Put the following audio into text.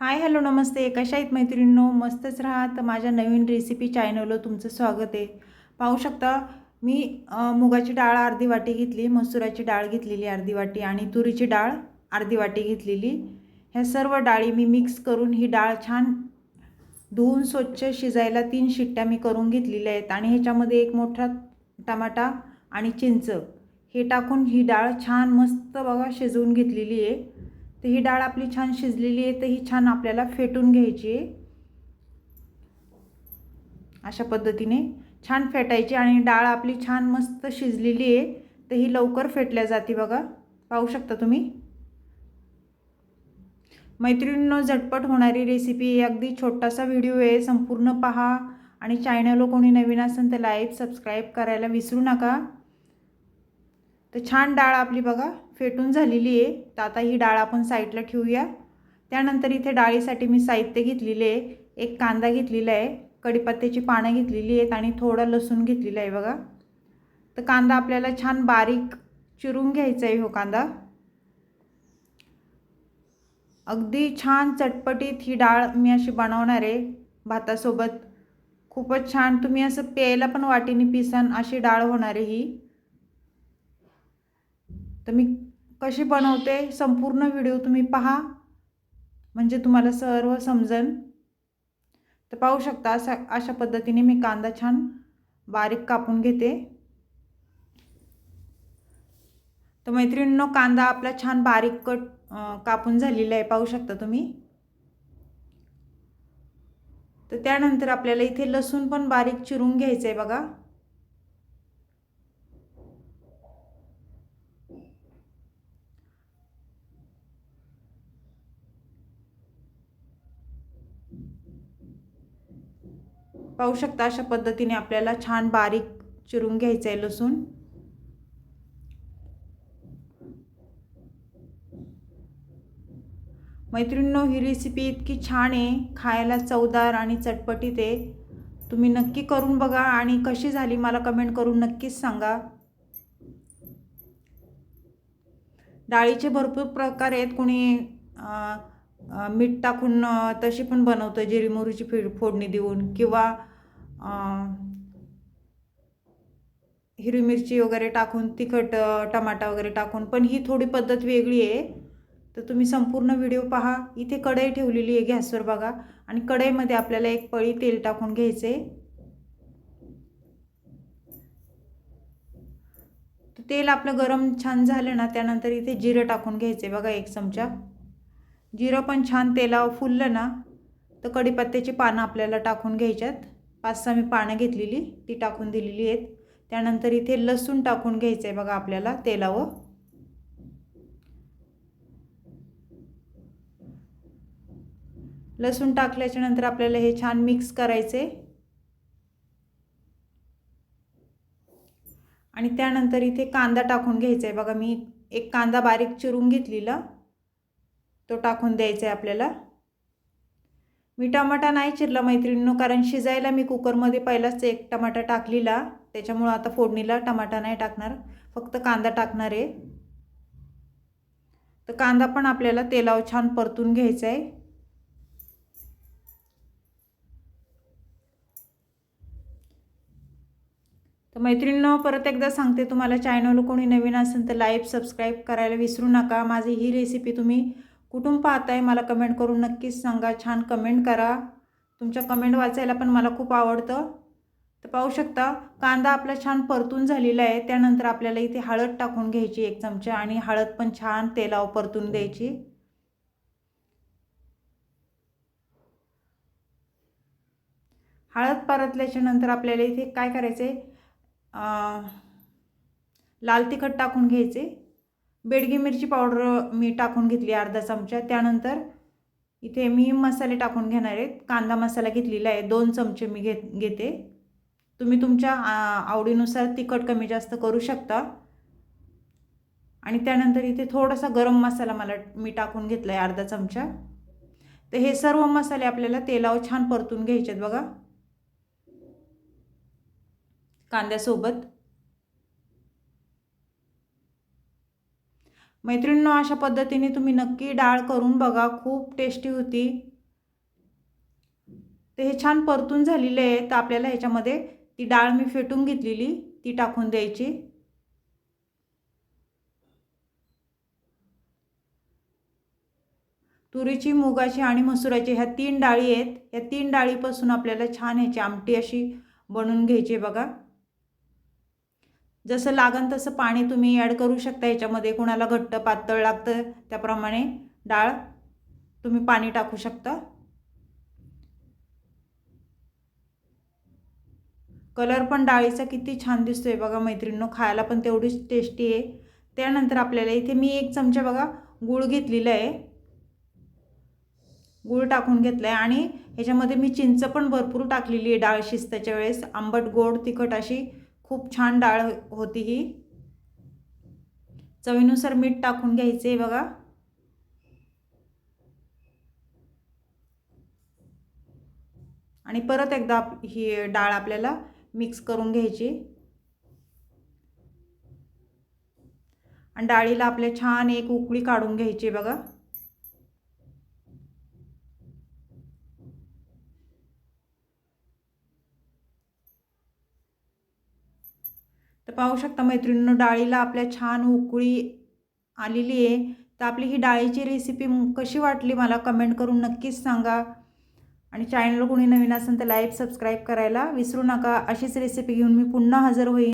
Hi hello नमस्ते. कशा आहेत मैत्रिणींनो? मस्तच राहा. तर माझ्या नवीन रेसिपी चॅनलवर तुमचं स्वागत आहे. पाहू शकता मी मुगाची डाळ अर्धी वाटी घेतली मसुराची डाळ घेतलेली अर्धी वाटी आणि तुरीची डाळ अर्धी वाटी घेतलेली. ह्या सर्व डाळी मी मिक्स करून ही डाळ छान धुवून स्वच्छ शिजायला तीन शिट्ट्या मी करून घेतलेल्या आहेत. आणि ह्याच्यामध्ये एक मोठा टमाटा आणि चिंच हे टाकून ही डाळ छान मस्त बघा शिजवून घेतलेली आहे. तर ही डाळ आपली छान शिजलेली आहे तर ही छान आपल्याला फेटून घ्यायची आहे. अशा पद्धतीने छान फेटायची आणि डाळ आपली छान मस्त शिजलेली आहे तर ही लवकर फेटल्या जाते बघा. पाहू शकता तुम्ही? मैत्रिणींनो झटपट होणारी रेसिपी अगदी छोटासा व्हिडिओ आहे संपूर्ण पहा. आणि चॅनलवर कोणी नवीन असेल तर लाईक सबस्क्राईब करायला विसरू नका. तर छान डाळ आपली बघा. फेटून झालेली आहे. तर आता ही डाळ आपण साईडला ठेवूया. त्यानंतर इथे डाळीसाठी मी साहित्य घेतलेले आहे. एक कांदा घेतलेला आहे. कढीपत्त्याची पानं घेतलेली आहेत आणि थोडं लसूण घेतलेलं आहे बघा. तर कांदा आपल्याला छान बारीक चिरून घ्यायचा आहे हो कांदा. अगदी छान चटपटीत ही डाळ मी अशी बनवणार आहे भातासोबत. खूपच छान. तुम्ही असं प्यायला पण वाटीने पिसान अशी डाळ होणार आहे ही. तर मी कशी बनवते संपूर्ण व्हिडिओ तुम्ही पहा. म्हणजे तुम्हाला सर्व समजन तर पाहू शकता अशा अशा पद्धतीने मी कांदा छान बारीक कापून घेते. तर मैत्रिणींनो कांदा आपला छान बारीक कट कापून झालेला आहे पाहू शकता तुम्ही. तर त्यानंतर आपल्याला इथे लसूण पण बारीक चिरून घ्यायचं आहे बघा. पाहू शकता अशा पद्धतीने आपल्याला छान बारीक चिरून घ्यायचं आहे लसूण. मैत्रिणींनो ही रेसिपी इतकी छान आहे. खायला चवदार आणि चटपटीत आहे. तुम्ही नक्की करून बघा आणि कशी झाली मला कमेंट करून नक्कीच सांगा. डाळीचे भरपूर प्रकार आहेत. कोणी मीठ टाकून तशी पण बनवतं जिरी मोहरीची फे फोडणी देऊन किंवा हिरवी मिरची वगैरे टाकून तिखट टमाटा वगैरे टाकून पण ही थोडी पद्धत वेगळी आहे. तर तुम्ही संपूर्ण व्हिडिओ पहा. इथे कढई ठेवलेली आहे गॅसवर बघा. आणि कढईमध्ये आपल्याला एक पळी तेल टाकून घ्यायचे तर तेल आपलं गरम छान झालं ना त्यानंतर इथे जिरं टाकून घ्यायचं आहे बघा एक चमचा. जिरं पण छान तेलावर फुललं ना तर कढीपत्त्याची पानं आपल्याला टाकून घ्यायच्यात. पाच सहा मी पानं घेतलेली ती टाकून दिलेली आहेत. त्यानंतर इथे लसूण टाकून घ्यायचं आहे बघा आपल्याला तेलावर. लसूण टाकल्याच्या नंतर आपल्याला हे छान मिक्स करायचे आणि त्यानंतर इथे कांदा टाकून घ्यायचा आहे बघा मी एक कांदा बारीक चिरून घेतलेला. तो टाकून द्यायचा आहे आपल्याला. मी टमाटा नाही चिरला मैत्रिणींनो कारण शिजायला मी कुकरमध्ये पहिलाच एक टमाटा टाकलेला. त्याच्यामुळं आता फोडणीला टमाटा नाही टाकणार फक्त कांदा टाकणार. आहे तर कांदा पण आपल्याला तेलाव छान परतून घ्यायचा आहे तर मैत्रिणींनो परत एकदा सांगते तुम्हाला चॅनल कोणी नवीन असेल तर लाईक सबस्क्राईब करायला विसरू नका. माझी ही रेसिपी तुम्ही कुठून पाहताय मला कमेंट करून नक्कीच सांगा. छान कमेंट करा. तुमच्या कमेंट वाचायला पण मला खूप आवडतं. तर पाहू शकता कांदा आपला छान परतून झालेला आहे. त्यानंतर आपल्याला इथे हळद टाकून घ्यायची एक चमचा आणि हळद पण छान तेलावर परतून द्यायची. हळद परतल्याच्या नंतर आपल्याला इथे काय करायचं आहे लाल तिखट टाकून घ्यायचे. बेडगी मिरची पावडर मी टाकून घेतली अर्धा चमचा. त्यानंतर इथे मी मसाले टाकून घेणार आहेत कांदा मसाला घेतलेला आहे. दोन चमचे मी घेत घेते. तुम्ही तुमच्या आवडीनुसार तिखट कमी जास्त करू शकता. आणि त्यानंतर इथे थोडासा गरम मसाला मला मी टाकून घेतला आहे अर्धा चमचा. तर हे सर्व मसाले आपल्याला तेलावर छान परतून घ्यायचे आहेत बघा. कांद्यासोबत. मैत्रिणींनो अशा पद्धतीने तुम्ही नक्की डाळ करून बघा. खूप टेस्टी होती. तर हे छान परतून झालेले आहे तर आपल्याला ह्याच्यामध्ये ती डाळ मी फेटून घेतलेली ती टाकून द्यायची. तुरीची मुगाची आणि मसुराची ह्या तीन डाळी आहेत. या तीन डाळीपासून आपल्याला छान ह्याची आमटी अशी बनवून घ्यायची बघा. जसं लागन तसं पाणी तुम्ही ॲड करू शकता याच्यामध्ये कोणाला घट्ट पातळ लागतं त्याप्रमाणे डाळ तुम्ही पाणी टाकू शकता. कलर पण डाळीचा किती छान दिसतोय बघा मैत्रिणींनो खायला पण तेवढीच टेस्टी आहे. त्यानंतर आपल्याला इथे मी एक चमचा बघा गूळ घेतलेला आहे. गूळ टाकून घेतला आहे आणि ह्याच्यामध्ये मी चिंच पण भरपूर टाकलेली आहे डाळ शिजताच्या वेळेस. आंबट गोड तिखट अशी खूप छान डाळ हो-, होती ही. चवीनुसार मीठ टाकून घ्यायचे आहे बघा. आणि परत एकदा ही डाळ आपल्याला मिक्स करून घ्यायची. आणि डाळीला आपल्या छान एक उकळी काढून घ्यायची बघा. तर पाहू शकता मैत्रिणीनं डाळीला आपल्या छान उकळी आलेली आहे. तर आपली ही डाळीची रेसिपी कशी वाटली मला कमेंट करून नक्कीच सांगा. आणि चॅनल कोणी नवीन असेल तर लाईक सबस्क्राईब करायला विसरू नका. अशीच रेसिपी घेऊन मी पुन्हा हजर होईल